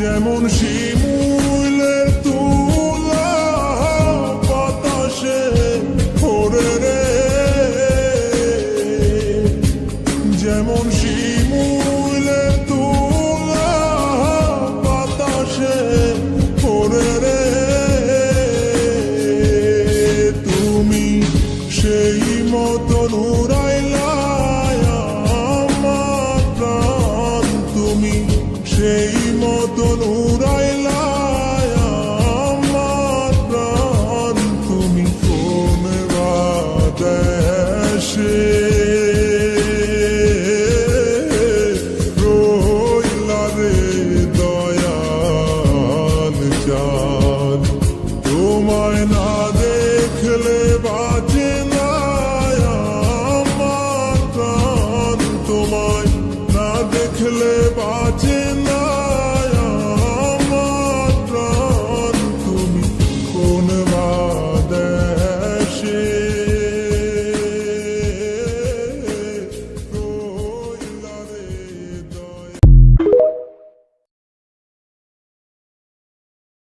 যেমন শিমুলের তুলা বাতাসে ওরে রে। যেমন শিমুলের তোমায় না দেখলে বাঁচে